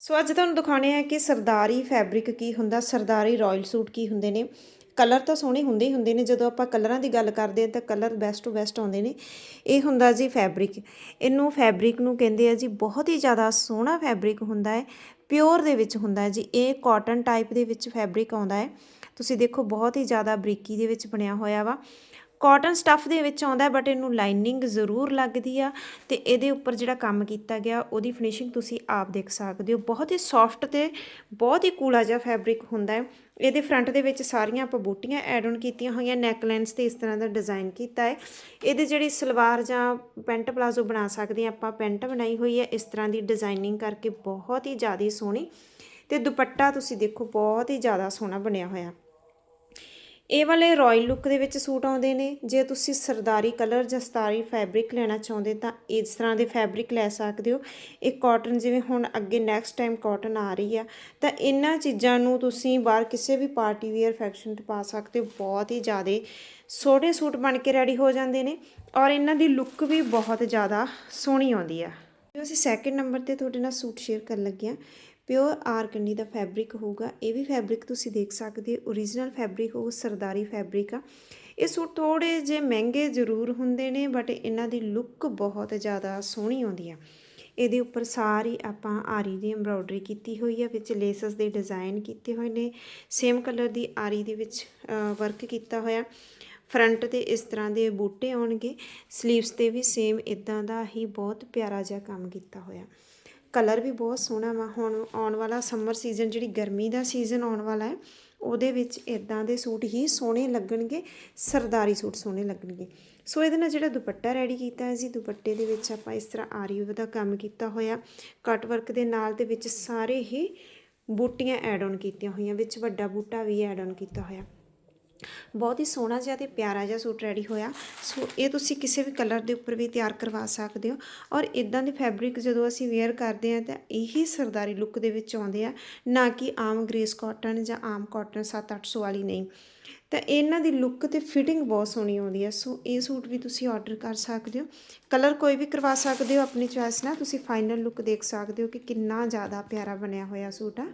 ਸੋ ਅੱਜ ਤੁਹਾਨੂੰ ਦਿਖਾਉਣੇ ਆ ਕਿ ਸਰਦਾਰੀ ਫੈਬਰਿਕ ਕੀ ਹੁੰਦਾ, ਸਰਦਾਰੀ ਰਾਇਲ ਸੂਟ ਕੀ ਹੁੰਦੇ ਨੇ। ਕਲਰ ਤਾਂ ਸੋਹਣੇ ਹੁੰਦੇ ਹੀ ਹੁੰਦੇ ਨੇ, ਜਦੋਂ ਆਪਾਂ ਕਲਰਾਂ ਦੀ ਗੱਲ ਕਰਦੇ ਹਾਂ ਤਾਂ ਕਲਰ ਬੈਸਟ ਟੂ ਬੈਸਟ ਆਉਂਦੇ ਨੇ। ਇਹ ਹੁੰਦਾ ਜੀ ਫੈਬਰਿਕ ਇਹਨੂੰ ਫੈਬਰਿਕ ਨੂੰ ਕਹਿੰਦੇ ਆ ਜੀ, ਬਹੁਤ ਹੀ ਜ਼ਿਆਦਾ ਸੋਹਣਾ ਫੈਬਰਿਕ ਹੁੰਦਾ ਹੈ ਪਿਓਰ ਦੇ ਵਿੱਚ ਹੁੰਦਾ ਹੈ ਜੀ। ਇਹ ਕਾਟਨ ਟਾਈਪ ਦੇ ਵਿੱਚ ਫੈਬਰਿਕ ਆਉਂਦਾ ਹੈ। ਤੁਸੀਂ ਦੇਖੋ, ਬਹੁਤ ਹੀ ਜ਼ਿਆਦਾ ਬਰੀਕੀ ਦੇ ਵਿੱਚ ਬਣਿਆ ਹੋਇਆ ਵਾ। ਕਾਟਨ ਸਟੱਫ ਦੇ ਵਿੱਚ ਆਉਂਦਾ ਬਟ ਇਹਨੂੰ ਲਾਈਨਿੰਗ ਜ਼ਰੂਰ ਲੱਗਦੀ ਆ ਤੇ ਇਹਦੇ ਉੱਪਰ ਜਿਹੜਾ ਕੰਮ ਕੀਤਾ ਗਿਆ, ਉਹਦੀ ਫਿਨਿਸ਼ਿੰਗ ਤੁਸੀਂ ਆਪ ਦੇਖ ਸਕਦੇ ਹੋ। ਬਹੁਤ ਹੀ ਸੌਫਟ ਤੇ ਬਹੁਤ ਹੀ ਕੂਲਾ ਜਿਹਾ ਫੈਬਰਿਕ ਹੁੰਦਾ ਹੈ। ਇਹਦੇ ਫਰੰਟ ਦੇ ਵਿੱਚ ਸਾਰੀਆਂ ਆਪਾਂ ਬੂਟੀਆਂ ਐਡ ਔਨ ਕੀਤੀਆਂ ਹੋਈਆਂ ਨੈਕ ਲਾਈਨਸ ਤੇ ਇਸ ਤਰ੍ਹਾਂ ਦਾ ਡਿਜ਼ਾਈਨ ਕੀਤਾ ਹੈ। ਇਹਦੇ ਜਿਹੜੀ ਸਲਵਾਰ ਜਾਂ ਪੈਂਟ ਪਲਾਜ਼ੋ ਬਣਾ ਸਕਦੇ ਆ ਆਪਾਂ, ਪੈਂਟ ਬਣਾਈ ਹੋਈ ਹੈ, ਇਸ ਤਰ੍ਹਾਂ ਦੀ ਡਿਜ਼ਾਈਨਿੰਗ ਕਰਕੇ ਬਹੁਤ ਹੀ ਜ਼ਿਆਦਾ ਸੋਹਣੀ ਤੇ ਦੁਪੱਟਾ ਤੁਸੀਂ ਦੇਖੋ, ਬਹੁਤ ਹੀ ਜ਼ਿਆਦਾ ਸੋਹਣਾ ਬਣਿਆ ਹੋਇਆ। ਇਹ ਵਾਲੇ ਰਾਇਲ ਲੁੱਕ ਦੇ ਵਿੱਚ ਸੂਟ ਆਉਂਦੇ ਨੇ। ਜੇ ਤੁਸੀਂ ਸਰਦਾਰੀ ਕਲਰ ਜਾਂ ਸਤਾਰੀ ਫੈਬਰਿਕ ਲੈਣਾ ਚਾਹੁੰਦੇ ਤਾਂ ਇਸ ਤਰ੍ਹਾਂ ਦੇ ਫੈਬਰਿਕ ਲੈ ਸਕਦੇ ਹੋ। ਇਹ ਕਾਟਨ ਜਿਵੇਂ ਹੁਣ ਅੱਗੇ ਨੈਕਸਟ ਟਾਈਮ ਕਾਟਨ ਆ ਰਹੀ ਆ, ਤਾਂ ਇਹਨਾਂ ਚੀਜ਼ਾਂ ਨੂੰ ਤੁਸੀਂ ਬਾਹਰ ਕਿਸੇ ਵੀ ਪਾਰਟੀ ਵੇਅਰ ਫੈਕਸ਼ਨ ਤੇ ਪਾ ਸਕਦੇ ਹੋ। ਬਹੁਤ ਹੀ ਜ਼ਿਆਦਾ ਸੋਹਣੇ ਸੂਟ ਬਣ ਕੇ ਰੈਡੀ ਹੋ ਜਾਂਦੇ ਨੇ ਔਰ ਇਹਨਾਂ ਦੀ ਲੁੱਕ ਵੀ ਬਹੁਤ ਜ਼ਿਆਦਾ ਸੋਹਣੀ ਆਉਂਦੀ ਆ। ਜੋ ਅਸੀਂ ਸੈਕਿੰਡ ਨੰਬਰ ਤੇ ਤੁਹਾਡੇ ਨਾਲ ਸੂਟ ਸ਼ੇਅਰ ਕਰਨ ਲੱਗੇ ਆ ਪਿਓਰ ਆਰਕੰਡੀ ਦਾ ਫੈਬਰਿਕ ਹੋਊਗਾ। ਇਹ ਵੀ ਫੈਬਰਿਕ ਤੁਸੀਂ ਦੇਖ ਸਕਦੇ ਹੋ। origignal ਫੈਬਰਿਕ ਹੋਊ ਸਰਦਾਰੀ ਫੈਬਰਿਕ ਆ। ਇਹ ਸੂਟ ਥੋੜੇ ਜੇ ਮਹਿੰਗੇ ਜ਼ਰੂਰ ਹੁੰਦੇ ਨੇ ਬਟ ਇਹਨਾਂ ਦੀ ਲੁੱਕ ਬਹੁਤ ਜ਼ਿਆਦਾ ਸੋਹਣੀ ਆਉਂਦੀ ਆ। ਇਹਦੇ ਉੱਪਰ ਸਾਰੀ ਆਪਾਂ ਆਰੀ ਦੀ ਐਮਬ੍ਰੋਇਡਰੀ ਕੀਤੀ ਹੋਈ ਹੈ ਵਿੱਚ ਲੇਸਸ ਦੇ ਡਿਜ਼ਾਈਨ ਕੀਤੇ ਹੋਏ ਨੇ। ਸੇਮ ਕਲਰ ਦੀ ਆਰੀ ਦੇ ਵਿੱਚ ਵਰਕ ਕੀਤਾ ਹੋਇਆ। ਫਰੰਟ ਤੇ ਇਸ ਤਰ੍ਹਾਂ ਦੇ ਬੂਟੇ ਆਉਣਗੇ। ਸਲੀਵਸ ਤੇ ਵੀ ਸੇਮ ਇਦਾਂ ਦਾ ਹੀ ਬਹੁਤ ਪਿਆਰਾ ਜਿਹਾ ਕੰਮ ਕੀਤਾ ਹੋਇਆ। ਕਲਰ ਵੀ ਬਹੁਤ ਸੋਹਣਾ ਵਾ। ਹੁਣ ਆਉਣ ਵਾਲਾ ਸਮਰ ਸੀਜ਼ਨ, ਜਿਹੜੀ ਗਰਮੀ ਦਾ ਸੀਜ਼ਨ ਆਉਣ ਵਾਲਾ ਹੈ, ਉਹਦੇ ਵਿੱਚ ਇਦਾਂ ਦੇ ਸੂਟ ਹੀ ਸੋਹਣੇ ਲੱਗਣਗੇ, ਸਰਦਾਰੀ ਸੂਟ ਸੋਹਣੇ ਲੱਗਣਗੇ। ਸੋ ਇਹਦੇ ਨਾਲ ਜਿਹੜਾ ਦੁਪੱਟਾ ਰੈਡੀ ਕੀਤਾ ਹੈ ਜੀ, ਦੁਪੱਟੇ ਦੇ ਵਿੱਚ ਆਪਾਂ ਇਸ ਤਰ੍ਹਾਂ ਆਰੀ ਦਾ ਕੰਮ ਕੀਤਾ ਹੋਇਆ। ਕਟ ਵਰਕ ਦੇ ਨਾਲ ਦੇ ਵਿੱਚ ਸਾਰੇ ਹੀ ਬੂਟੀਆਂ ਐਡ ਆਨ ਕੀਤੀਆਂ ਹੋਈਆਂ, ਵਿੱਚ ਵੱਡਾ ਬੂਟਾ ਵੀ ਐਡ ਆਨ ਕੀਤਾ ਹੋਇਆ। ਬਹੁਤ ਹੀ ਸੋਹਣਾ ਜਿਹਾ ਤੇ ਪਿਆਰਾ ਜਿਹਾ ਸੂਟ ਰੈਡੀ ਹੋਇਆ। ਸੋ ਇਹ ਤੁਸੀਂ ਕਿਸੇ ਵੀ ਕਲਰ ਦੇ ਉੱਪਰ ਵੀ ਤਿਆਰ ਕਰਵਾ ਸਕਦੇ ਹੋ। ਔਰ ਇਦਾਂ ਦੇ ਫੈਬਰਿਕ ਜਦੋਂ ਅਸੀਂ ਵੇਅਰ ਕਰਦੇ ਆ ਤਾਂ ਇਹੀ ਸਰਦਾਰੀ ਲੁੱਕ ਦੇ ਵਿੱਚ ਆਉਂਦੇ ਆ, ਨਾ ਕਿ ਆਮ ਗ੍ਰੇਸ ਕਾਟਨ ਜਾਂ ਆਮ ਕਾਟਨ 7-800 ਵਾਲੀ ਨਹੀਂ। ਤਾਂ ਇਹਨਾਂ ਦੀ ਲੁੱਕ ਤੇ ਫਿਟਿੰਗ ਬਹੁਤ ਸੋਹਣੀ ਆਉਂਦੀ ਹੈ ਸੋ ਇਹ ਸੂਟ ਵੀ ਤੁਸੀਂ ਆਰਡਰ ਕਰ ਸਕਦੇ ਹੋ। ਕਲਰ ਕੋਈ ਵੀ ਕਰਵਾ ਸਕਦੇ ਹੋ, ਆਪਣੀ ਚੋਇਸ ਨਾਲ ਤੁਸੀਂ ਫਾਈਨਲ ਲੁੱਕ ਦੇਖ ਸਕਦੇ ਹੋ ਕਿ ਕਿੰਨਾ ਜ਼ਿਆਦਾ ਪਿਆਰਾ ਬਣਿਆ ਹੋਇਆ ਸੂਟ ਆ।